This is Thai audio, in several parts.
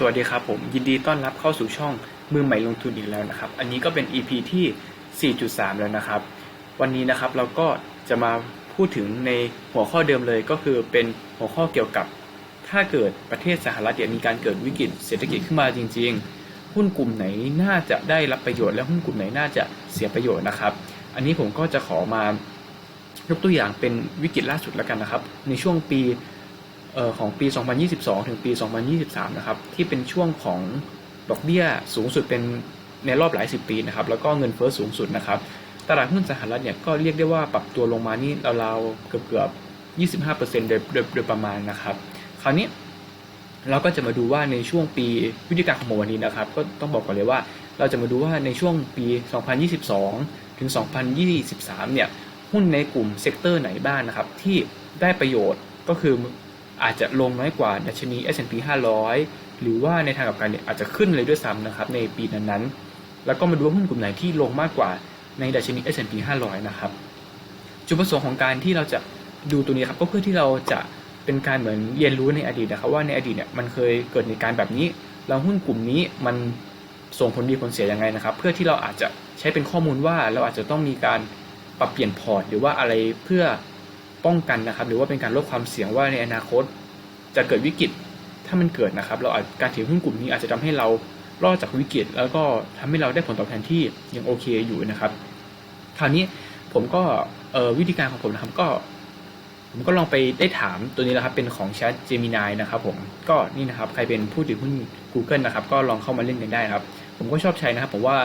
สวัสดีครับผมยินดีต้อนรับเข้าสู่ช่องมือใหม่ลงทุนอีกแล้วนะครับ อันนี้ก็เป็น EP ที่ 4.3 แล้วนะครับ วันนี้นะครับเราก็จะมาพูดถึงในหัวข้อเดิมเลยก็คือเป็นหัวข้อเกี่ยวกับ ถ้าเกิดประเทศสหรัฐเนี่ยมีการเกิดวิกฤตเศรษฐกิจขึ้นมาจริง ๆ หุ้นกลุ่มไหนน่าจะได้รับประโยชน์และหุ้นกลุ่มไหนน่าจะเสียประโยชน์นะครับ อันนี้ผมก็จะขอมายกตัวอย่างเป็นวิกฤตล่าสุดแล้วกันนะครับ ในช่วงปี ออของปี 2022 ถึงปี 2023 นะครับ ที่เป็นช่วงของดอกเบี้ยสูงสุดเป็นในรอบหลายสิบปีนะครับ แล้วก็เงินเฟ้อสูงสุดนะครับ ตลาดหุ้นสหรัฐเนี่ยก็เรียกได้ว่าปรับตัวลงมานี่ราวๆเกือบๆ25%โดยโดยโดยประมาณนะครับ คราวนี้เราก็จะมาดูว่าในช่วงปีวิธีการของผมวันนี้นะครับ ก็ต้องบอกก่อนเลยว่าเราจะมาดูว่าในช่วงปี 2022 ถึง 2023 เนี่ยหุ้นในกลุ่มเซกเตอร์ไหนบ้างนะครับ ที่ได้ประโยชน์ก็คือ อาจจะลงน้อยกว่าดัชนี S&P 500 หรือว่าในทางกลับกันเนี่ยอาจจะขึ้นเลยด้วยซ้ำนะครับในปีนั้นๆ แล้วก็มาดูว่าหุ้นกลุ่มไหนที่ลงมากกว่าในดัชนี S&P 500 นะครับ จุดประสงค์ของการที่เราจะดูตัวนี้ครับก็เพื่อที่เราจะเป็นการเหมือนเรียนรู้ในอดีตนะครับว่าในอดีตเนี่ยมันเคยเกิดเหตุการณ์แบบนี้แล้วหุ้นกลุ่มนี้มันส่งผลดีผลเสียยังไงนะครับ เพื่อที่เราอาจจะใช้เป็นข้อมูลว่าเราอาจจะต้องมีการปรับเปลี่ยนพอร์ต หรือว่าอะไรเพื่อ ป้องกันนะครับ หรือว่าเป็นการลดความเสี่ยงว่าในอนาคต จะเกิดวิกฤตถ้ามันเกิดนะครับ เราอาจการถือหุ้นกลุ่มนี้อาจจะทำให้เรารอดจากวิกฤต แล้วก็ทำให้เราได้ผลตอบแทนที่ยังโอเคอยู่นะครับ คราวนี้ผมก็วิธีการของผมนะครับก็ผมก็ลองไปได้ถามตัวนี้แหละครับ เป็นของ Chat Gemini นะครับผมก็นี่นะครับใครเป็นผู้ถือหุ้น Google นะครับ ก็ลองเข้ามาเล่นกันได้ครับ ผมก็ชอบใช้นะครับผมว่า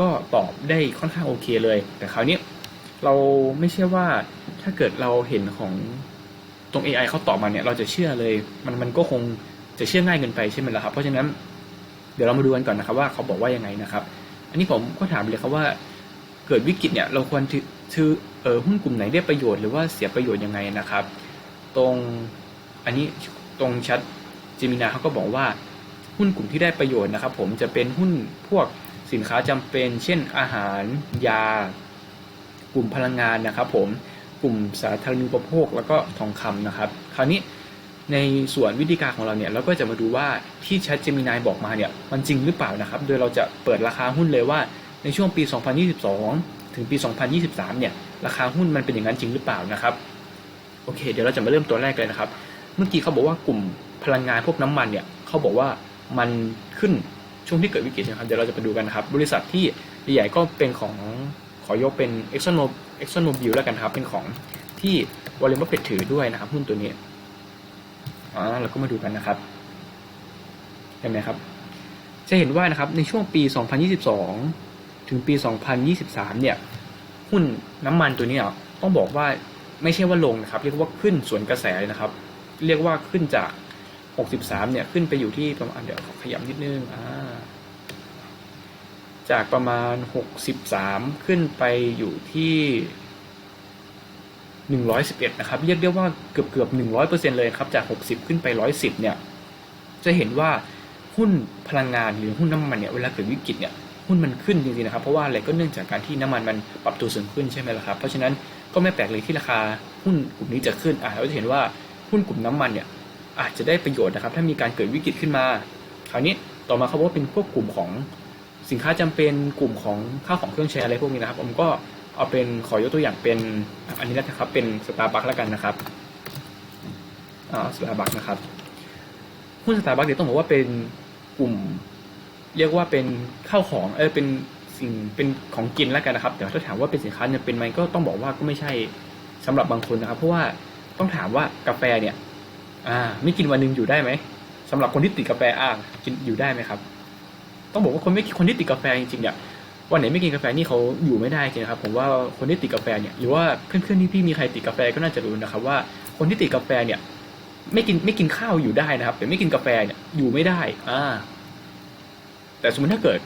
ก็ตอบได้ค่อนข้างโอเคเลย แต่คราวนี้ เราไม่เชื่อว่าถ้าเกิดเราเห็นของตรง AI เขาตอบมาเนี่ย เราจะเชื่อเลย มันมันก็คงจะเชื่อง่ายเกินไปใช่ไหมล่ะครับ เพราะฉะนั้นเดี๋ยวเรามาดูกันก่อนนะครับ ว่าเขาบอกว่ายังไงนะครับ อันนี้ผมก็ถามเลยครับว่า เกิดวิกฤตเนี่ย เราควรถือเออหุ้นกลุ่มไหนได้ประโยชน์หรือว่าเสียประโยชน์ยังไงนะครับ ตรงอันนี้ตรงชัดจิมินาเขาก็บอกว่าหุ้นกลุ่มที่ได้ประโยชน์นะครับ ผมจะเป็นหุ้นพวกสินค้าจำเป็น เช่นอาหาร ยา กลุ่มพลังงานนะครับ ผมกลุ่มสาธารณูปโภคแล้วก็ทองคำนะครับ คราวนี้ในส่วนวิธีการของเราเนี่ยเราก็จะมาดูว่าที่ Chat Gemini บอกมาเนี่ยมันจริงหรือเปล่านะครับ โดยเราจะเปิดราคาหุ้นเลยว่าในช่วงปี 2022 ถึงปี 2023 เนี่ยราคาหุ้นมันเป็นอย่างนั้นจริงหรือเปล่านะครับโอเค เดี๋ยวเราจะมาเริ่มตัวแรกเลยนะครับ เมื่อกี้เขาบอกว่ากลุ่มพลังงานพวกน้ำมันเนี่ยเขาบอกว่ามันขึ้นช่วงที่เกิดวิกฤตนะครับเดี๋ยวเราจะไปดูกันนะครับ บริษัทที่ใหญ่ก็เป็นของ อยกเป็น Exxon Exxon Mobil แล้วกันครับ เป็นของที่วอลเลนบัฟเฟตถือด้วยนะครับหุ้นตัวนี้อ่าเราก็มาดูกันนะครับเห็นไหมครับ จะเห็นว่านะครับในช่วงปี 2022 ถึงปี 2023 เนี่ย หุ้นน้ำมันตัวนี้ต้องบอกว่าไม่ใช่ว่าลงนะครับ เรียกว่าขึ้นสวนกระแสเลยนะครับ เรียกว่าขึ้นจาก 63 เนี่ย ขึ้นไปอยู่ที่ประมาณเดี๋ยวขอขยับนิดนึงอ่า จากประมาณ 63 ขึ้นไปอยู่ที่ 111 นะครับ เรียกได้ว่าเกือบเกือบ 100%เลยครับ จาก 60 ขึ้นไป 110 เนี่ย จะเห็นว่าหุ้นพลังงานหรือหุ้นน้ำมันเนี่ย เวลาเกิดวิกฤตเนี่ย หุ้นมันขึ้นจริงๆนะครับ เพราะว่าอะไรก็เนื่องจากการที่น้ำมันมันปรับตัวสูงขึ้นใช่ไหมล่ะครับ เพราะฉะนั้นก็ไม่แปลกเลยที่ราคาหุ้นกลุ่มนี้จะขึ้น อ่าเราจะเห็นว่าหุ้นกลุ่มน้ำมันเนี่ยอาจจะได้ประโยชน์นะครับ ถ้ามีการเกิดวิกฤตขึ้นมา คราวนี้ต่อมาเขาบอกว่าเป็นพวกกลุ่มของ สินค้าจำเป็นกลุ่มของข้าวของเครื่องใช้อะไรพวกนี้นะครับ ผมก็เอาเป็นขอยกตัวอย่างเป็นอันนี้นะครับเป็นสตาร์บัคแล้วกันนะครับสตาร์บัคนะครับหุ้นสตาร์บัคเนี่ยต้องบอกว่าเป็นกลุ่ม เรียกว่าเป็นข้าวของเออเป็นสิ่งเป็นของกินแล้วกันนะครับแต่ถ้าถามว่าเป็นสินค้าเนี่ยเป็นไหมก็ต้องบอกว่าก็ไม่ใช่สำหรับบางคนนะครับ เพราะว่าต้องถามว่ากาแฟเนี่ย อ่า ไม่กินวันหนึ่งอยู่ได้ไหมสำหรับคนที่ติดกาแฟอ่ากินอยู่ได้ไหมครับ ต้องบอกว่าคนไม่คนที่ติดกาแฟจริงๆเนี่ยวันไหนไม่กินกาแฟนี่เขาอยู่ไม่ได้จริงๆนะครับผมว่าคนที่ติดกาแฟเนี่ยหรือว่าเพื่อนๆที่พี่มีใครติดกาแฟก็น่าจะรู้นะครับว่าคนที่ติดกาแฟเนี่ย ไม่กินไม่กินข้าวอยู่ได้นะครับ แต่ไม่กินกาแฟเนี่ยอยู่ไม่ได้อ่าแต่สมมติถ้าเกิด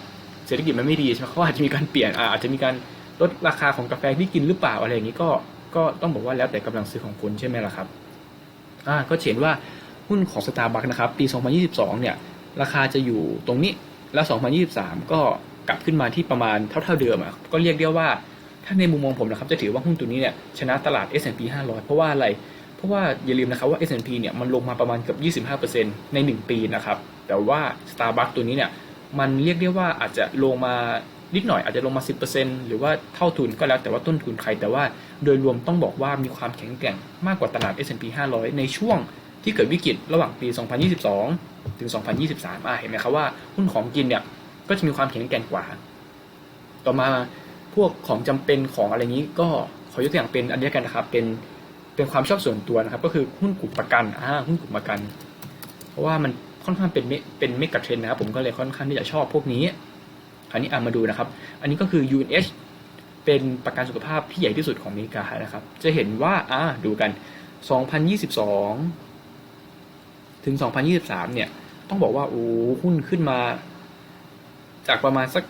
เศรษฐกิจมันไม่ดีใช่ไหมเขาอาจจะมีการเปลี่ยนอาอาจจะมีการลดราคาของกาแฟที่กินหรือเปล่าอะไรอย่างนี้ก็ก็ต้องบอกว่าแล้วแต่กำลังซื้อของคุณใช่ไหมล่ะครับอ่าก็เห็นว่าหุ้นของสตาร์บัคนะครับปี 2022 เนี่ย ราคาจะอยู่ตรงนี้ แล้ว 2023 ก็กลับขึ้นมาที่ประมาณเท่าๆเดิมอะก็เรียกได้ว่าถ้าในมุมมองผมนะครับจะถือว่าหุ้นตัวนี้เนี่ยชนะตลาด S&P 500 เพราะว่าอะไร เพราะว่าอย่าลืมนะครับว่า S&P เนี่ยมันลงมาประมาณเกือบ25%ใน 1 ปีนะครับ แต่ว่า Starbucks ตัวนี้เนี่ยมันเรียกได้ว่าอาจจะลงมานิดหน่อยอาจจะลงมา 10%หรือว่าเท่าทุนก็แล้วแต่ว่าต้นทุนใคร แต่ว่าโดยรวมต้องบอกว่ามีความแข็งแกร่งมากกว่าตลาด S&P 500 ในช่วง ที่เกิดวิกฤตระหว่างปี 2022 ถึง 2023 อะเห็นไหมครับว่าหุ้นของกินเนี่ยก็จะมีความแข็งแกร่งกว่า ต่อมาพวกของจำเป็นของอะไรนี้ก็ขอยกตัวอย่างเป็นอันนี้กันนะครับ เป็นเป็นความชอบส่วนตัวนะครับ ก็คือหุ้นกลุ่มประกันอ่าหุ้นกลุ่มประกัน เพราะว่ามันค่อนข้างเป็นเมเป็นเมกะเทรนนะครับ ผมก็เลยค่อนข้างที่จะชอบพวกนี้คราวนี้อามาดูนะครับ อันนี้ก็คือ UNH เป็นประกันสุขภาพที่ใหญ่ที่สุดของอเมริกานะครับ จะเห็นว่าอ่าดูกัน 2022 ถึง 2023 เนี่ย ต้องบอกว่าโอ้หุ้นขึ้นมา จากประมาณสัก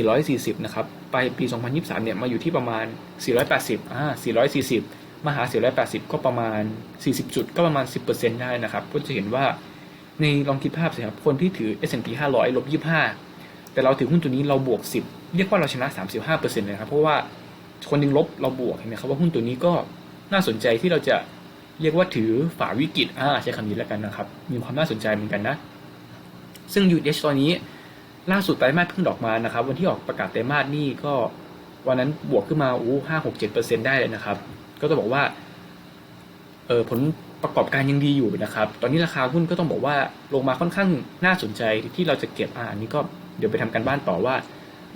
440 นะครับไปปี 2023 เนี่ย มาอยู่ที่ประมาณ 480อ่า440 มาหา 480 ก็ประมาณ 40 จุด ก็ประมาณ 10%ได้นะครับ ก็จะเห็นว่า ในลองคิดภาพสิครับ คนที่ถือ S&P 500 ลบ 25 แต่เราถือหุ้นตัวนี้เราบวก 10 เรียกว่าเราชนะ 35%เลยครับ เพราะว่าคนหนึงลบเราบวก เห็นไหมครับว่าหุ้นตัวนี้ก็น่าสนใจที่เราจะ เรียกว่าถือฝ่าวิกฤตอ่าใช้คำนี้แล้วกันนะครับ มีความน่าสนใจเหมือนกันนะ ซึ่ง UH ตอนนี้ล่าสุดไตรมาสเพิ่งดอกมานะครับ วันที่ออกประกาศไตรมาสนี่ก็วันนั้นบวกขึ้นมาอู้ห้าหกเจ็ดเปอร์เซ็นได้เลยนะครับ ก็ต้องบอกว่าเออผลประกอบการยังดีอยู่นะครับ ตอนนี้ราคาหุ้นก็ต้องบอกว่าลงมาค่อนข้างน่าสนใจที่เราจะเก็บอ่าอันนี้ก็เดี๋ยวไปทำการบ้านต่อว่า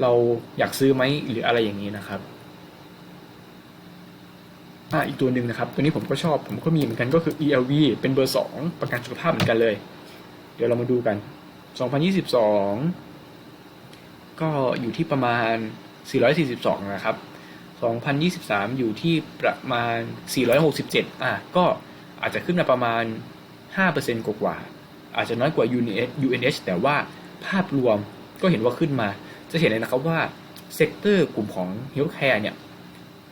เราอยากซื้อไหมหรืออะไรอย่างนี้นะครับ อ่าอีกตัวหนึ่งนะครับ ตัวนี้ผมก็ชอบผมก็มีเหมือนกันก็คือ ELV เป็นเบอร์สองประกันสุขภาพเหมือนกันเลย เดี๋ยวเรามาดูกัน 2022 ก็อยู่ที่ประมาณ 442 นะครับ 2023 อยู่ที่ประมาณ 467 อะก็อาจจะขึ้นมาประมาณ 5%กว่าๆอาจจะน้อยกว่า UNH แต่ว่าภาพรวมก็เห็นว่าขึ้นมา จะเห็นเลยนะครับว่าเซกเตอร์กลุ่มของ Healthcare เนี่ย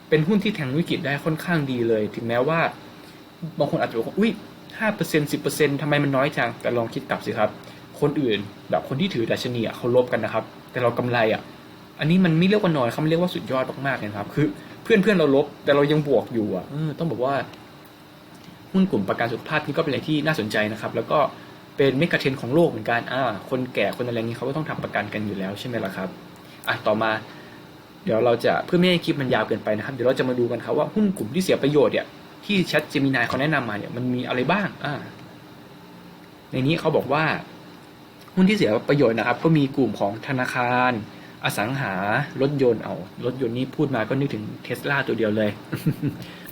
เป็นหุ้นที่แทงวิกฤตได้ค่อนข้างดีเลย ถึงแม้ว่าบางคนอาจจะบอกว่าอุ้ย5% 10%ทำไมมันน้อยจัง แต่ลองคิดกลับสิครับ คนอื่นแบบคนที่ถือดัชนีอะเขาลบกันนะครับ แต่เรากำไรอะ อันนี้มันไม่เรียกว่าน้อยเขาเรียกว่าสุดยอดมากๆเลยครับ คือเพื่อนเพื่อนๆเราลบ แต่เรายังบวกอยู่อะออต้องบอกว่าหุ้นกลุ่มประกันสุขภาพนี่ก็เป็นอะไรที่น่าสนใจนะครับ แล้วก็เป็นเมกะเทรนของโลกเหมือนกันอ่าคนแก่คนอะไรนี้เขาก็ต้องทำประกันกันอยู่แล้วใช่ไหมล่ะครับอะต่อมา เดี๋ยวเราจะเพื่อไม่ให้คลิปมันยาวเกินไปนะครับ เดี๋ยวเราจะมาดูกันครับว่าหุ้นกลุ่มที่เสียประโยชน์เนี่ยที่แชทเจมินายเขาแนะนำมาเนี่ยมันมีอะไรบ้างอ่าในนี้เขาบอกว่า หุ้นที่เสียประโยชน์นะครับ ก็มีกลุ่มของธนาคาร อสังหารถยนต์เอารถยนต์นี้พูดมาก็นึกถึงเทสลาตัวเดียวเลย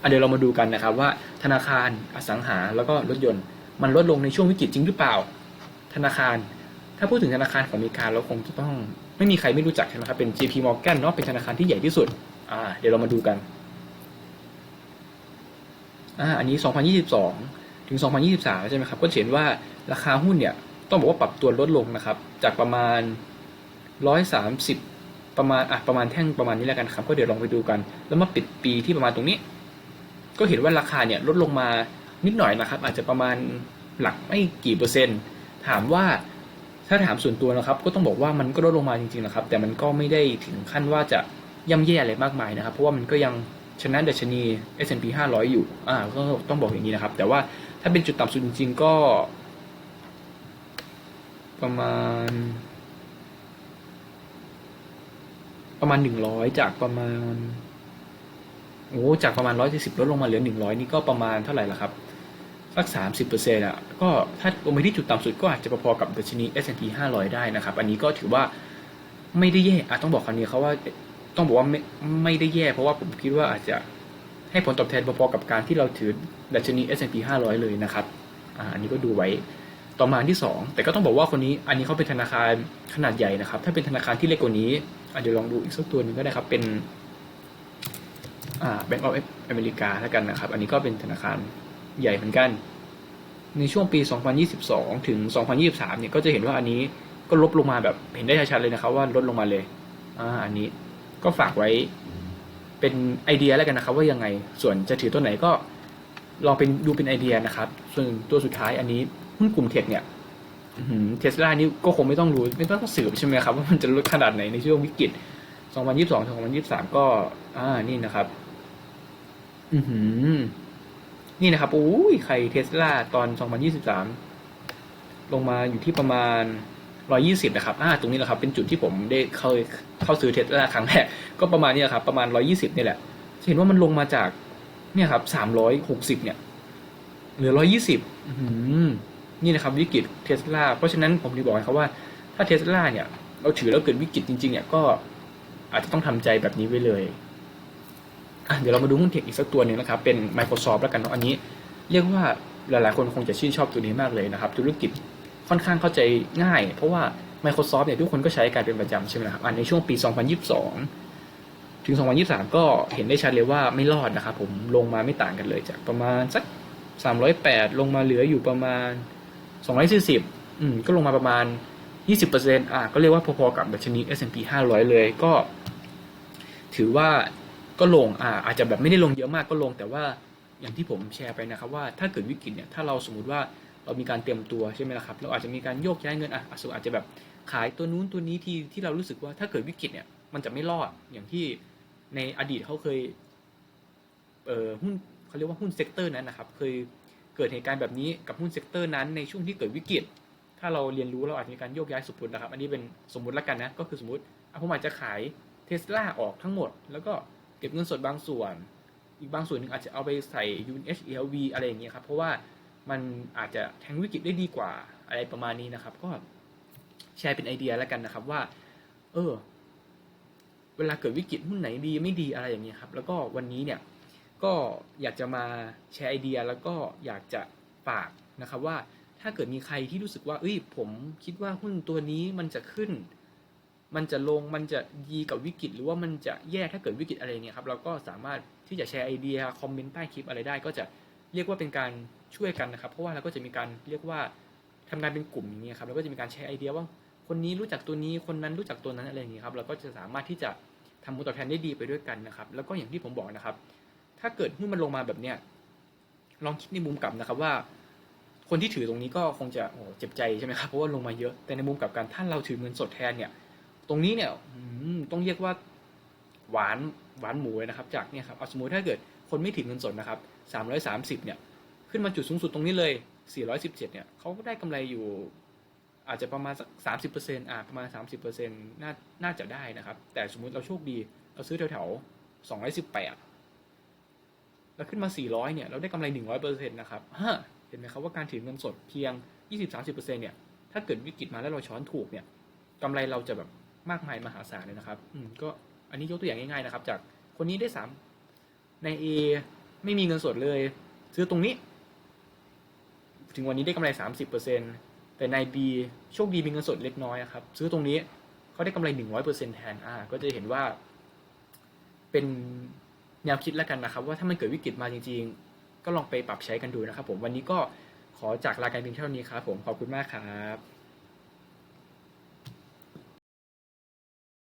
อเดี๋ยวเรามาดูกันนะครับ ว่าธนาคารอสังหาแล้วก็รถยนต์ มันลดลงในช่วงวิกฤตจริงหรือเปล่า ธนาคาร ถ้าพูดถึงธนาคารของอเมริกาเราคงจะต้อง ไม่มีใครไม่รู้จักใช่ไหมครับเป็น JP Morgan เนาะเป็นธนาคารที่ใหญ่ที่สุดอ่าเดี๋ยวเรามาดูกันอ่าอันนี้ 2022 ถึง 2023 ใช่ไหมครับ ก็เห็นว่าราคาหุ้นเนี่ย ต้องบอกว่าปรับตัวลดลงนะครับ จากประมาณ 130 ประมาณอะประมาณแท่งประมาณนี้แล้วกันครับ ก็เดี๋ยวลองไปดูกัน แล้วมาปิดปีที่ประมาณตรงนี้ ก็เห็นว่าราคาเนี่ยลดลงมานิดหน่อยนะครับ อาจจะประมาณหลักไม่กี่เปอร์เซ็นต์ ถามว่า ถ้าถามส่วนตัวนะครับก็ต้องบอกว่ามันก็ลดลงมาจริงๆนะครับ แต่มันก็ไม่ได้ถึงขั้นว่าจะย่ำแย่อะไรมากมายนะครับ เพราะว่ามันก็ยังชนะดัชนี S&P 500 อยู่อ่าก็ต้องบอกอย่างนี้นะครับ แต่ว่าถ้าเป็นจุดต่ำสุดจริง ๆ ก็ ประมาณ ประมาณหนึ่งร้อยจากประมาณโอ้จากประมาณร้อยสี่สิบลดลงมาเหลือหนึ่งร้อยนี่ก็ประมาณเท่าไหร่ละครับ สักสามสิบเปอร์เซ็นต์อะก็ถ้าลงไปที่จุดต่ำสุดก็อาจจะพอๆกับดัชนี S&P 500 ได้นะครับ อันนี้ก็ถือว่าไม่ได้แย่อะต้องบอกคำนี้เขาว่าต้องบอกว่าไม่ไม่ได้แย่ เพราะว่าผมคิดว่าอาจจะให้ผลตอบแทนพอๆกับการที่เราถือดัชนี S&P 500 เลยนะครับอ่าอันนี้ก็ดูไว้ต่อมาอันที่ 2 แต่ก็ต้องบอกว่าคนนี้อันนี้เขาเป็นธนาคารขนาดใหญ่นะครับ ถ้าเป็นธนาคารที่เล็กกว่านี้อะเดี๋ยวลองดูอีกสักตัวหนึงก็ได้ครับเป็นอ่า Bank of America แล้วกันนะครับ อันนี้ก็เป็นธนาคาร ใหญ่เหมือนกัน ในช่วงปี 2022 ถึง 2023 เนี่ยก็จะเห็นว่าอันนี้ก็ลบลงมาแบบเห็นได้ชัดๆเลยนะครับว่าลดลงมาเลยอ่าอันนี้ก็ฝากไว้เป็นไอเดียแล้วกันนะครับ ว่ายังไงส่วนจะถือตัวไหนก็ลองเป็นดูเป็นไอเดียนะครับ ส่วนตัวสุดท้ายอันนี้หุ้นกลุ่มเทคเนี่ยเทสลานี่ก็คงไม่ต้องรู้ไม่ต้องสืบใช่ไหมครับว่ามันจะลดขนาดไหนในช่วงวิกฤต 2022 2023 ก็ อ่านี่นะครับ อือหือ นี่นะครับโอ้ยใครเทสลาตอน 2023 ลงมาอยู่ที่ประมาณ 120 นะครับอ่าตรงนี้แหละครับ เป็นจุดที่ผมได้เข้าเข้าซื้อเทสลาครั้งแรก ก็ประมาณนี้แหละครับ ประมาณ 120 นี่แหละจะเห็นว่ามันลงมาจาก เนี่ยครับ 360 เนี่ย เหลือ 120นี่นะครับ วิกฤตเทสลา เพราะฉะนั้นผมถึงบอกนะครับว่า ถ้าเทสลาเนี่ย เราถือแล้วเกิดวิกฤตจริงๆ เนี่ย ก็อาจจะต้องทำใจแบบนี้ไว้เลย เดี๋ยวเรามาดูหุ้นเทคอีกสักตัวหนึ่งนะครับ เป็น Microsoft แล้วกันเนาะอันนี้ เรียกว่าหลายๆ คนคงจะชื่นชอบตัวนี้มากเลยนะครับ ธุรกิจค่อนข้างเข้าใจง่าย เพราะว่า Microsoft เนี่ยทุกคนก็ใช้กันเป็นประจำใช่ไหมครับอันในช่วงปี 2022 ถึง 2023 ก็เห็นได้ชัดเลยว่าไม่รอดนะครับผมลงมาไม่ต่างกันเลยจากประมาณสัก 308 ลงมาเหลืออยู่ประมาณ 240อืมก็ลงมาประมาณ 20%อะก็เรียกว่าพอๆกับดัชนี S&P 500 เลยก็ ถือว่า ก็ลงอ่าอาจจะแบบไม่ได้ลงเยอะมากก็ลง แต่ว่าอย่างที่ผมแชร์ไปนะครับว่าถ้าเกิดวิกฤตเนี่ยถ้าเราสมมติว่าเรามีการเตรียมตัวใช่ไหมล่ะครับเราอาจจะมีการโยกย้ายเงินอะอาจจะอาจจะแบบขายตัวนู้นตัวนี้ที่ที่เรารู้สึกว่าถ้าเกิดวิกฤตเนี่ยมันจะไม่รอดอย่างที่ในอดีตเขาเคยเอ่อหุ้นเขาเรียกว่าหุ้นเซกเตอร์นั้นนะครับเคยเกิดเหตุการณ์แบบนี้กับหุ้นเซกเตอร์นั้นในช่วงที่เกิดวิกฤต ถ้าเราเรียนรู้เราอาจจะมีการโยกย้ายสมมตินะครับ อันนี้เป็นสมมุติละกันนะก็คือสมมติผมอาจจะขายเทสลาออกทั้งหมด แล้วก็ ก็บเงินสดบางส่วน อีกบางส่วนหนึ่งอาจจะเอาไปใส่ UNHLV อะไรอย่างเงี้ยครับ เพราะว่ามันอาจจะแทงวิกฤตได้ดีกว่าอะไรประมาณนี้นะครับ ก็แชร์เป็นไอเดียแล้วกันนะครับว่า เออ เวลาเกิดวิกฤตหุ้นไหนดีไม่ดีอะไรอย่างเงี้ยครับ แล้วก็วันนี้เนี่ย ก็อยากจะมาแชร์ไอเดียแล้วก็อยากจะฝากนะครับว่าถ้าเกิดมีใครที่รู้สึกว่า เอ้ย ผมคิดว่าหุ้นตัวนี้มันจะขึ้น มันจะลงมันจะดีกับวิกฤต หรือว่ามันจะแย่ถ้าเกิดวิกฤตอะไรเนี่ยครับเราก็สามารถที่จะแชร์ไอเดียคอมเมนต์ใต้คลิปอะไรได้ ก็จะเรียกว่าเป็นการช่วยกันนะครับ เพราะว่าเราก็จะมีการเรียกว่าทำงานเป็นกลุ่มอย่างเงี้ยครับแล้วก็จะมีการแชร์ไอเดียว่าคนนี้รู้จักตัวนี้คนนั้นรู้จักตัวนั้นอะไรอย่างเงี้ยครับเราก็จะสามารถที่จะทำผลตอบแทนได้ดีไปด้วยกันนะครับ แล้วก็อย่างที่ผมบอกนะครับ ถ้าเกิดหุ้นมันลงมาแบบเนี้ยลองคิดในมุมกลับนะครับว่า คนที่ถือตรงนี้ก็คงจะโอ้โหเจ็บใจใช่ไหมครับเพราะว่าลงมาเยอะแต่ในมุมกลับกันถ้าเราถือเงินสดแทนเนี่ย ตรงนี้เนี่ยต้องเรียกว่าหวานหวานหมูเลยนะครับ จากเนี่ยครับเอาสมมติถ้าเกิดคนไม่ถือเงินสดนะครับสามร้อยสามสิบเนี่ย ขึ้นมาจุดสูงสุดตรงนี้เลยสี่ร้อยสิบเจ็ดเนี่ยเขาก็ได้กำไรอยู่ อาจจะประมาณสักสามสิบเปอร์เซ็นต์อ่าประมาณสามสิบเปอร์เซ็นต์น่าน่าจะได้นะครับ แต่สมมุติเราโชคดีเราซื้อแถวๆสองร้อยสิบแปดแล้วขึ้นมาสี่ร้อยเนี่ยเราได้กำไรหนึ่งร้อยเปอร์เซ็นต์นะครับฮะเห็นไหมครับว่าการถือเงินสดเพียงยี่สิบสามสิบเปอร์เซ็นต์เนี่ยถ้าเกิดวิกฤตมาแล้วเราช้อนถูกเนี่ยกำไรเราจะแบบ มากมายมหาศาลเลยนะครับอืมก็อันนี้ยกตัวอย่างง่ายๆนะครับ จากคนนี้ได้สามใน A ไม่มีเงินสดเลย ซื้อตรงนี้ ถึงวันนี้ได้กำไรสามสิบเปอร์เซ็นแต่ใน B โชคดีมีเงินสดเล็กน้อยครับ ซื้อตรงนี้เขาได้กำไรหนึ่งร้อยเปอร์เซ็นแทนอ่าก็จะเห็นว่า เป็นแนวคิดแล้วกันนะครับ ว่าถ้ามันเกิดวิกฤตมาจริง ๆ ก็ลองไปปรับใช้กันดูนะครับ ผมวันนี้ก็ขอจากลาการเพียงเท่านี้ครับผมขอบคุณมากครับ